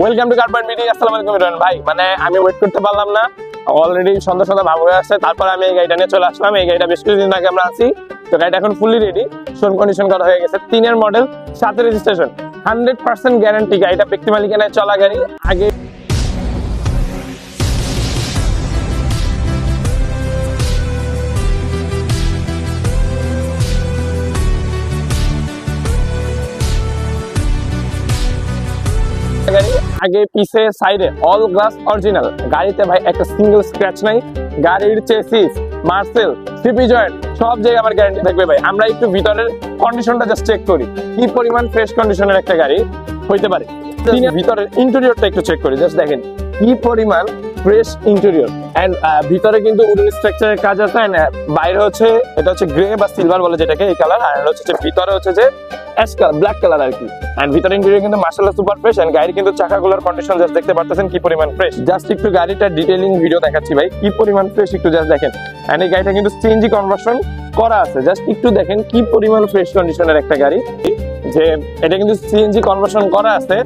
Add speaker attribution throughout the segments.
Speaker 1: Welcome to carpet meeting আসসালামু আলাইকুম ইমরান ভাই। মানে আমি ওয়েট করতে পারলাম না। অলরেডি সন্ধ্যা সন্ধ্যা ভাব হয়ে আসছে। তারপর আমি এই গাড়িটা নিয়ে চলে আসলাম। এই গাড়িটা বেশ কিছুদিন আগে আমরা আছি। তো গাড়িটা এখন ফুললি রেডি শোন কন্ডিশন করা হয়ে গেছে। তিনের মডেল সাথে রেজিস্ট্রেশন হান্ড্রেড পার্সেন্ট গ্যারান্টি গাড়িটা ব্যক্তি মালিকানায় চলা গাড়ি। আগে আগে পিছে সাইডে অল গ্লাস অরিজিনাল গাড়িতে ভাই একটা সিঙ্গেল স্ক্র্যাচ নাই। গাড়ির চেসিস মার্সেল সিপি জয়েন্ট সব জায়গায় আমার গ্যারান্টি থাকবে ভাই। আমরা একটু ভিতরের কন্ডিশনটা জাস্ট চেক করি। কি পরিমাণ ফ্রেশ কন্ডিশনের একটা গাড়ি হইতে পারে? ভিতরের ইন্টেরিয়রটা একটু চেক করি জাস্ট দেখেন। কি পরিমাণ ফ্রেশ ইন্টেরিয়র এন্ড ভিতরে কিন্তু উডেন স্ট্রাকচারের কাজ আছে। বাইরে হচ্ছে এটা হচ্ছে গ্রে বা সিলভার বলে যেটাকে এই কালার আর হচ্ছে ভিতরে হচ্ছে যে অ্যাশ কালার ব্ল্যাক কালার আর কি। এন্ড ভিতরে ইন্টেরিয়র কিন্তু মার্শাল্লাহ সুপার ফ্রেশ এন্ড গাড়ির কিন্তু চাকাগুলোর কন্ডিশন জাস্ট দেখতে পারতেছেন কি পরিমাণ ফ্রেশ জাস্ট একটু গাড়িটা ডিটেইলিং ভিডিও দেখাচ্ছি ভাই কি পরিমাণ ফ্রেশ একটু জাস্ট দেখেন। এন্ড এই গাড়িটা কিন্তু সিএনজি কনভার্সন করা আছে। জাস্ট একটু দেখেন কি পরিমাণ ফ্রেশ কন্ডিশনের একটা গাড়ি। যে এটা কিন্তু সিএনজি কনভার্সন করা আছে।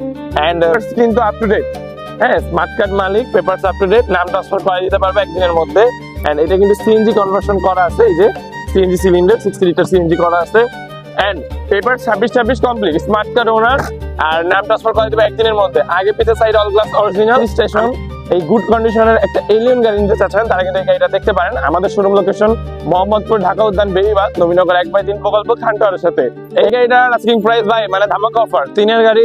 Speaker 1: এন্ড কিন্তু আপ টু ডেট হ্যাঁ স্মার্ট কার্ড মালিক পেপারস আপ টু ডেট নাম ট্রান্সফার করে দিতে পারবে একদিনের মধ্যে। এন্ড এটা কিন্তু সিএনজি কনভার্সন করা আছে। এই যে CNG cylinder sixty litre CNG করা আছে। And paper complete smart card owner R transfer করে দেবে একদিনের মধ্যে। আগে পিছে side all glass original station এই গুড কন্ডিশনের একটা এলিয়ন গাড়ি নিতে চাচ্ছেন, তারা কিন্তু গাড়িটা দেখতে পারেন। আমাদের শোরুম লোকেশন মোহাম্মদপুর, ঢাকা উদ্যান নবীনগর এক বাই তিন প্রকল্প, খানটাওয়ারের সাথে। এই গাড়িটার আস্কিং প্রাইস ভাই মানে অফার তিনের গাড়ি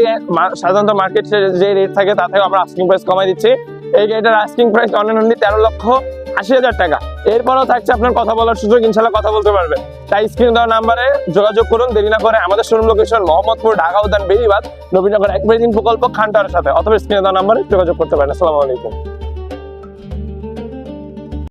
Speaker 1: সাধারণত মার্কেট যে রেট থাকে, তা থেকে আমরা আস্কিং প্রাইস কমাই দিচ্ছি। এই গাড়িটার আস্কিং প্রাইস অনলি তেরো লক্ষ আশি হাজার টাকা। এরপরও থাকছে আপনার কথা বলার সুযোগ, ইনশাল্লাহ কথা বলতে পারবেন তাই স্ক্রিন দেওয়া নাম্বারে যোগাযোগ করুন, দেরি না করে আমাদের শোরুম লোকেশন মোহাম্মদপুর, ঢাকা, উদ্যান বেরিবাদ নবীনগর এক প্রকল্প খান্টার সাথে। অথবা স্ক্রিন দেওয়া নাম্বারে যোগাযোগ করতে পারেন। আসসালামু আলাইকুম।